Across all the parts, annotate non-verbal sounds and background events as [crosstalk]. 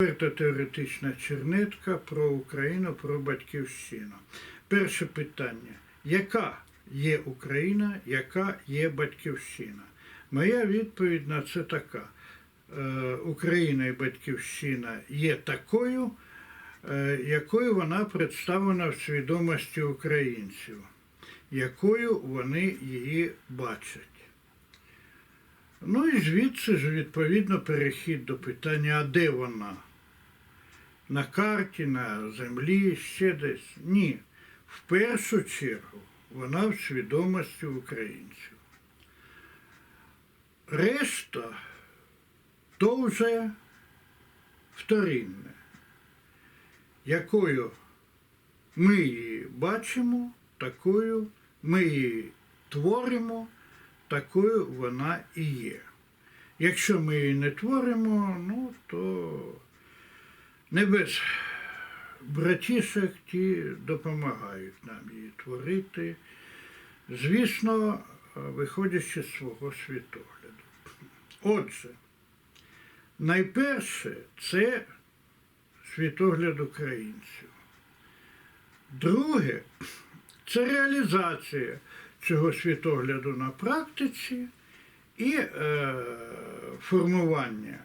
Четверта теоретична чернетка про Україну, про батьківщину. Перше питання: яка є Україна, яка є батьківщина? Моя відповідь на це така: Е, Україна і батьківщина є такою, е, якою вона представлена в свідомості українців, якою вони її бачать. Ну і звідси ж відповідно перехід до питання, а де вона? На карті, на землі, ще десь? Ні. В першу чергу вона в свідомості українців. Решта то вже вторинне, якою ми її бачимо, такою ми її творимо, такою вона і є. Якщо ми її не творимо, ну то не без братішек ті допомагають нам її творити, звісно, виходячи з свого світогляду. Отже, найперше це світогляд українців. Друге, це реалізація цього світогляду на практиці і е, формування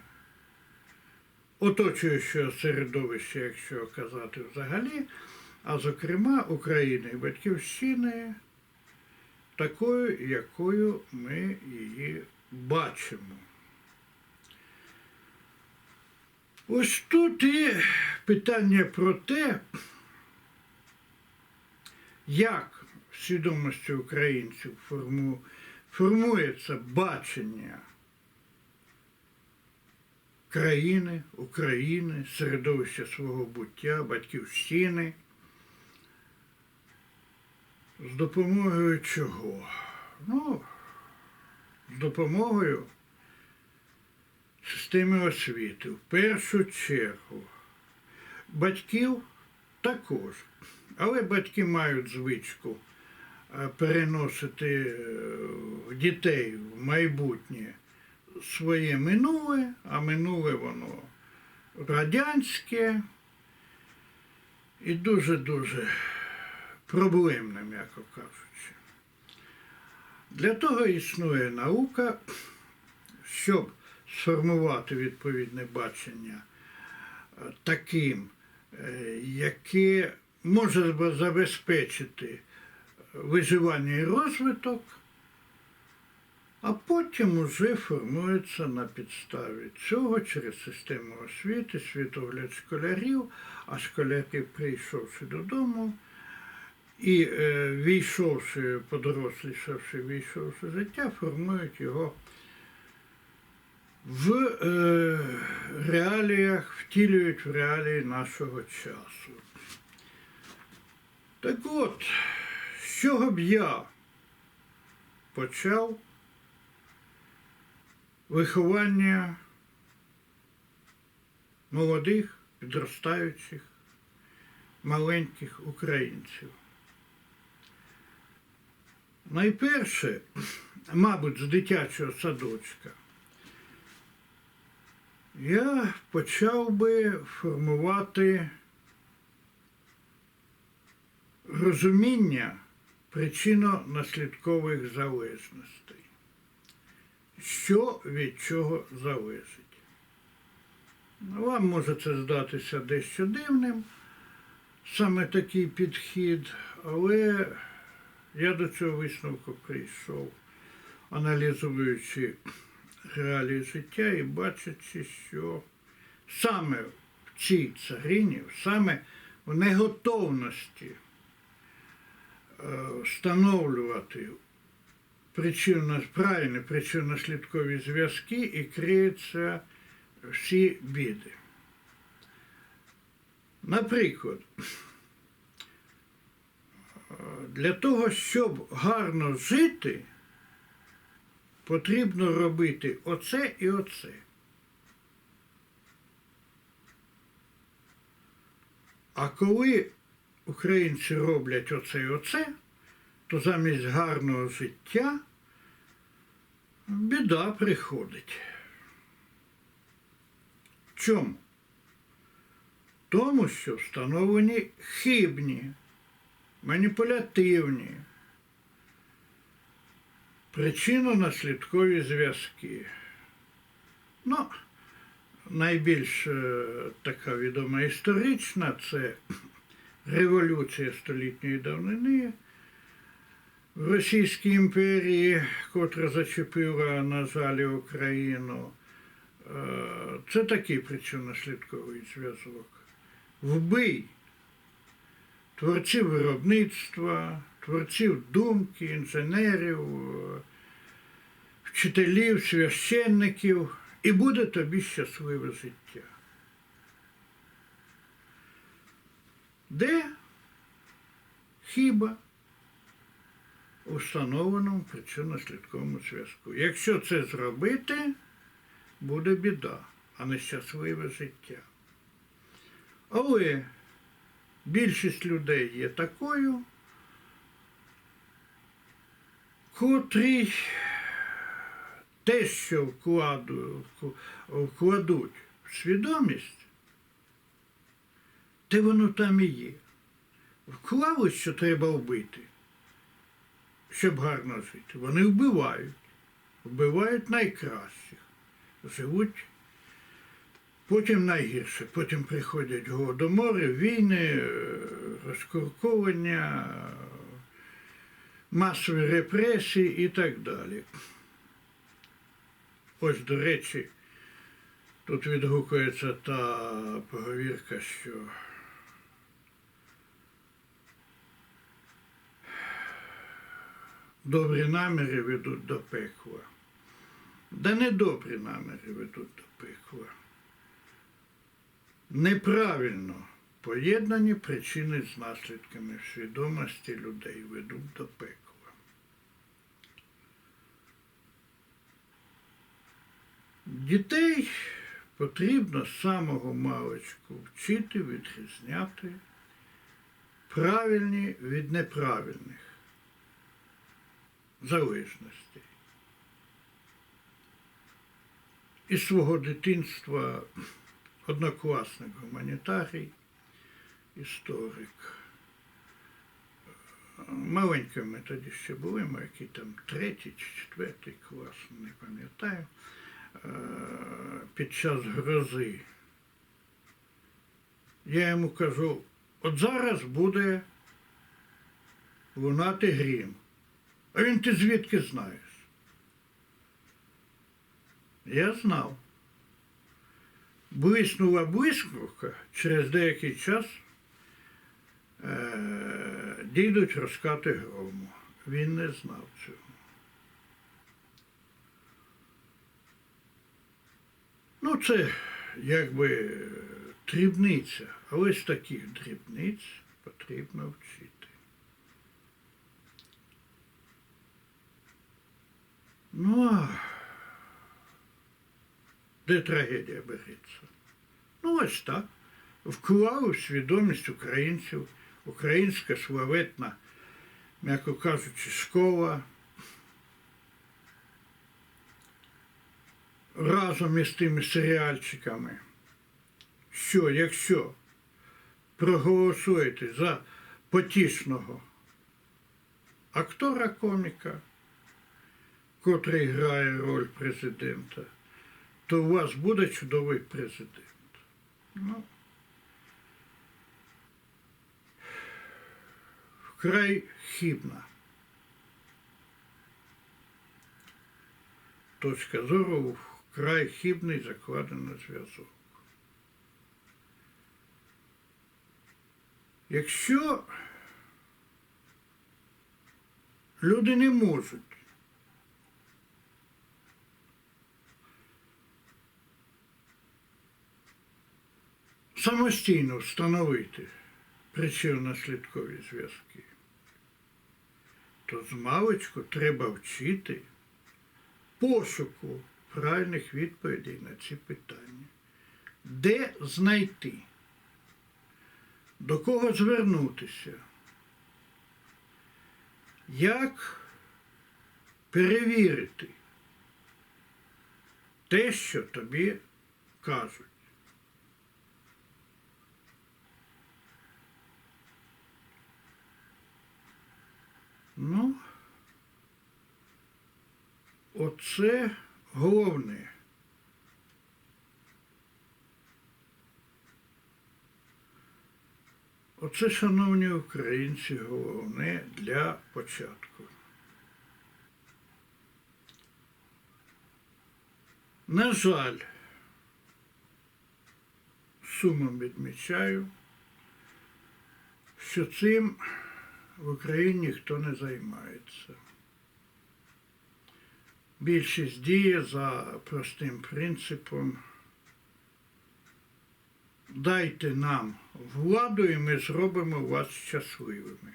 оточуючого середовища, якщо казати взагалі, а зокрема України і Батьківщини, такою, якою ми її бачимо. Ось тут і питання про те, як в свідомості українців форму, формується бачення країни, України, середовища свого буття, батьківщини. З допомогою чого? Ну, з допомогою системи освіти. В першу чергу. Батьків також. Але батьки мають звичку е, переносити е, дітей в майбутнє своє минуле, а минуле воно радянське і дуже-дуже проблемне, м'яко кажучи. Для того існує наука, щоб сформувати відповідне бачення е, таким, е, яке може забезпечити виживання і розвиток, а потім уже формується на підставі цього через систему освіти, світогляд школярів, а школярів, прийшовши додому і е, війшовши, подорослішавши, війшовши життя, формують його в е, реаліях, втілюють в реалії нашого часу. Так от, з чого б я почав виховання молодих, підростаючих, маленьких українців. Найперше, мабуть, з дитячого садочка, я почав би формувати розуміння причинно-наслідкових залежностей. Що від чого залежить? Вам може це здатися дещо дивним, саме такий підхід, але я до цього висновку прийшов, аналізуючи реалії життя і бачачи, що саме в цій царині, саме в неготовності е, встановлювати причинно, правильні причинно-слідкові зв'язки і криються всі біди. Наприклад, для того, щоб гарно жити, потрібно робити оце і оце. А коли українці роблять оце і оце, то замість гарного життя біда приходить. В чому? тому, що встановлені хибні, маніпулятивні причинно-наслідкові зв'язки. Ну, найбільш е, така відома історична це [clears throat] революція столітньої давнини в Російській імперії, котра зачепила, на жаль, Україну. Е, Це такий причинно-наслідковий зв'язок. Вбий творців виробництва, творців думки, інженерів, вчителів, священників, і буде тобі щасливе життя. Де хіба у встановленому причинно-слідковому зв'язку? Якщо це зробити, буде біда, а не щасливе життя. Але більшість людей є такою, котрі те, що вкладу- вкладуть в свідомість, те воно там і є. Вклали, що треба вбити, щоб гарно жити. Вони вбивають. Вбивають найкращих. Живуть потім найгірше. Потім приходять голодомори, війни, е, розкурковання, масові репресії і так далі. Ось, до речі, тут відгукується та поговірка, що добрі наміри ведуть до пекла. Да не добрі наміри ведуть до пекла. Неправильно поєднані причини з наслідками свідомості людей ведуть до пекла. Дітей потрібно з самого маличку вчити відрізняти правильні від неправильних залежностей. Із свого дитинства однокласник гуманітарій, історик. Маленькими ми тоді ще були, ми який там третій чи четвертий клас, не пам'ятаю е, під час грози. Я йому кажу, от зараз буде лунати грім. А він ти звідки знаєш? Я знав. Блиснула блискавка, через деякий час е- дійдуть розкати грому. Він не знав цього. Ну, це якби дрібниця, але з таких дрібниць потрібно вчити. Ну, а де трагедія береться? Ну, ось так. Вклали в свідомість українців, українська славетна, м'яко кажучи, школа. разом із тими серіальчиками, що якщо проголосуєте за потішного актора коміка, котрий грає роль президента, то у вас буде чудовий президент. Ну, вкрай хібна. Точка зору вкрай хибний закладений зв'язок. Якщо люди не можуть самостійно встановити причинно-наслідкові зв'язки, то з маличку треба вчити пошуку правильних відповідей на ці питання. Де знайти? До кого звернутися? Як перевірити те, що тобі кажуть? Ну, оце головне. Оце, шановні українці, головне для початку. На жаль, сумом відмічаю, що цим в Україні ніхто не займається. Більшість діє за простим принципом. Дайте нам владу і ми зробимо вас щасливими.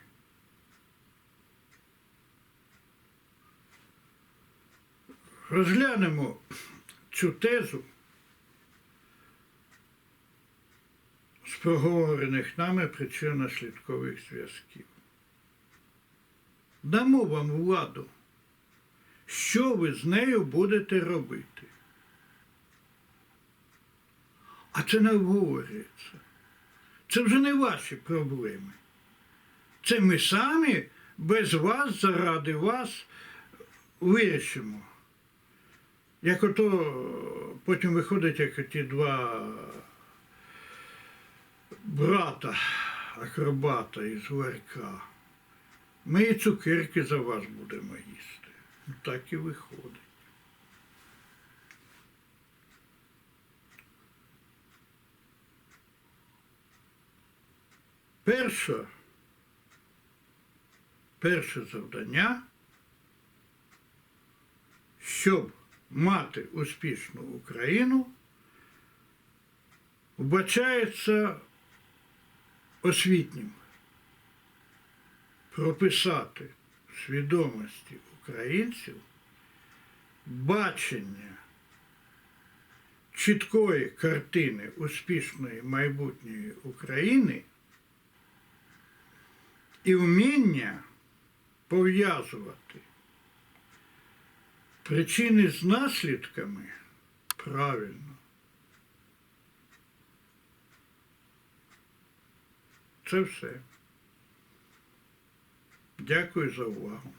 Розглянемо цю тезу з проговорених нами причинно-слідкових зв'язків. Дамо вам владу. Що ви з нею будете робити? А це не обговорюється. Це вже не ваші проблеми. Це ми самі без вас, заради вас вирішимо. Як ото потім виходить, як ті два брата, акробата із ларька. Ми і цукерки за вас будемо їсти. Ну, так і виходить. Перше, перше завдання, щоб мати успішну Україну, вбачається освітнім прописати в свідомості українців бачення чіткої картини успішної майбутньої України і вміння пов'язувати причини з наслідками правильно. Це все. Дякую за увагу.